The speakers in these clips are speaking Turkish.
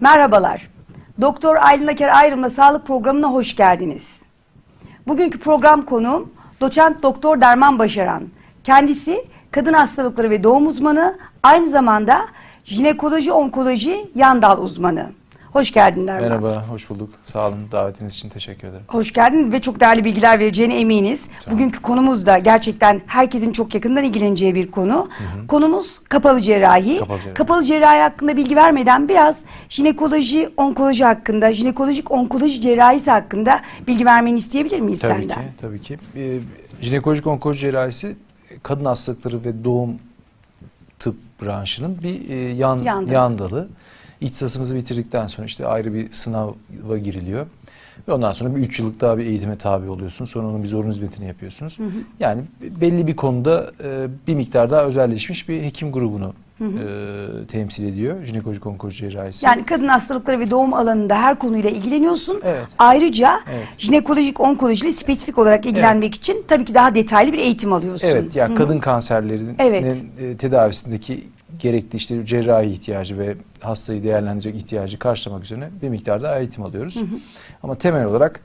Merhabalar. Doktor Aylin Aker Ayrım'la sağlık programına hoş geldiniz. Bugünkü program konuğum doçent doktor Derman Başaran. Kendisi kadın hastalıkları ve doğum uzmanı, aynı zamanda jinekoloji onkoloji yan dal uzmanı. Hoş geldin Derman. Merhaba, hoş bulduk. Sağ olun, davetiniz için teşekkür ederim. Hoş geldin ve çok değerli bilgiler vereceğine eminiz. Bugünkü konumuz da gerçekten herkesin çok yakından ilgileneceği bir konu. Konumuz kapalı cerrahi. Kapalı cerrahi. cerrahi hakkında bilgi vermeden biraz jinekoloji, onkoloji hakkında, jinekolojik onkoloji cerrahisi hakkında bilgi vermeni isteyebilir miyiz Tabii senden? ki, tabii ki. Ee, jinekolojik onkoloji cerrahisi kadın hastalıkları ve doğum tıp branşının bir e, yan, Yan yan, dalı. İhtisasımızı bitirdikten sonra işte ayrı bir sınava giriliyor. Ve ondan sonra bir üç yıllık daha bir eğitime tabi oluyorsunuz. Sonra onun bir zorunlu hizmetini yapıyorsunuz. Yani belli bir konuda e, bir miktar daha özelleşmiş bir hekim grubunu e, temsil ediyor. Jinekolojik onkoloji cerrahisi. Yani kadın hastalıkları ve doğum alanında her konuyla ilgileniyorsun. Evet. Ayrıca Evet. jinekolojik onkolojiyle spesifik olarak ilgilenmek için tabii ki daha detaylı bir eğitim alıyorsun. Evet yani kadın kanserlerinin Evet. e, tedavisindeki gerekli işte cerrahi ihtiyacı ve hastayı değerlendirecek ihtiyacı karşılamak üzere bir miktar daha eğitim alıyoruz. Ama temel olarak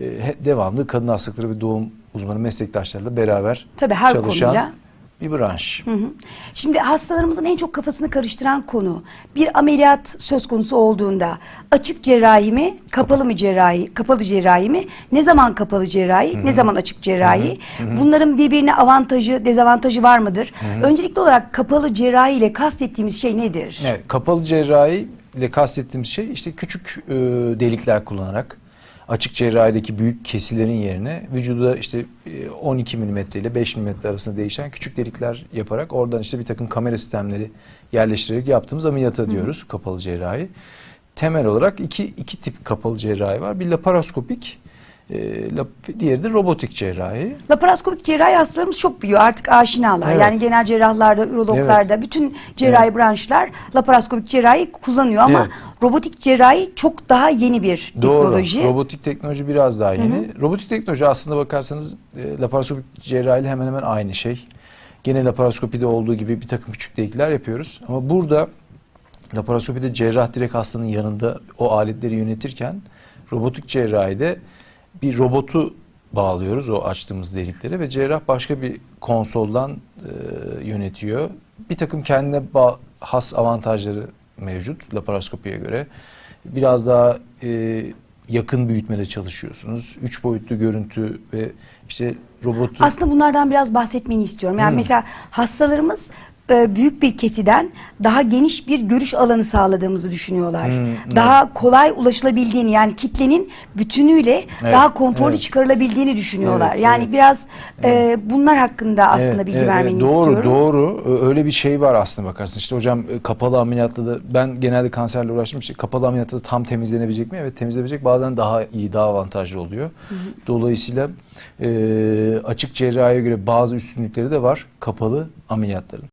e, devamlı kadın hastalıkları ve doğum uzmanı meslektaşlarıyla beraber Tabii her çalışan konuyla. Bir branş. Hı hı. Şimdi hastalarımızın en çok kafasını karıştıran konu bir ameliyat söz konusu olduğunda açık cerrahi mi, kapalı mı cerrahi, kapalı cerrahi mi, ne zaman kapalı cerrahi, ne zaman açık cerrahi? Bunların birbirine avantajı, dezavantajı var mıdır? Öncelikli olarak kapalı cerrahi ile kastettiğimiz şey nedir? Evet, kapalı cerrahi ile kastettiğimiz şey işte küçük e, delikler kullanarak açık cerrahideki büyük kesilerin yerine vücuda işte e, 12 mm ile 5 mm arasında değişen küçük delikler yaparak oradan işte bir takım kamera sistemleri yerleştirerek yaptığımız ameliyata diyoruz kapalı cerrahi. Temel olarak iki, iki tip kapalı cerrahi var. Bir laparoskopik, e, lap- diğeri de robotik cerrahi. Laparoskopik cerrahi hastalarımız çok biliyor artık aşinalar. Evet. Yani genel cerrahlarda, ürologlarda bütün cerrahi Evet. branşlar laparoskopik cerrahi kullanıyor ama Evet. Robotik cerrahi çok daha yeni bir teknoloji. Doğru. Robotik teknoloji biraz daha yeni. Robotik teknoloji aslında bakarsanız e, laparoskopik cerrahiyle hemen hemen aynı şey. Gene laparoskopide olduğu gibi bir takım küçük delikler yapıyoruz. Ama burada laparoskopide cerrah direkt hastanın yanında o aletleri yönetirken robotik cerrahide bir robotu bağlıyoruz o açtığımız deliklere ve cerrah başka bir konsoldan e, yönetiyor. Bir takım kendine ba- has avantajları mevcut laparoskopiye göre. Biraz daha e, yakın büyütmede çalışıyorsunuz. Üç boyutlu görüntü ve işte robotu... Aslında bunlardan biraz bahsetmeni istiyorum. Yani Hmm. mesela hastalarımız büyük bir kesiden daha geniş bir görüş alanı sağladığımızı düşünüyorlar. Hmm, daha kolay ulaşılabildiğini yani kitlenin bütünüyle Evet, daha kontrollü evet. çıkarılabildiğini düşünüyorlar. Evet, yani evet. biraz e, bunlar hakkında aslında Evet, bilgi evet, vermeni evet. doğru, istiyorum. Doğru Ö- Öyle bir şey var aslında bakarsın. İşte hocam e, kapalı ameliyatta da ben genelde kanserle uğraştım. İşte kapalı ameliyatta da tam temizlenebilecek mi? Evet temizlenebilecek. Bazen daha iyi, daha avantajlı oluyor. Dolayısıyla e, açık cerrahiye göre bazı üstünlükleri de var kapalı ameliyatların.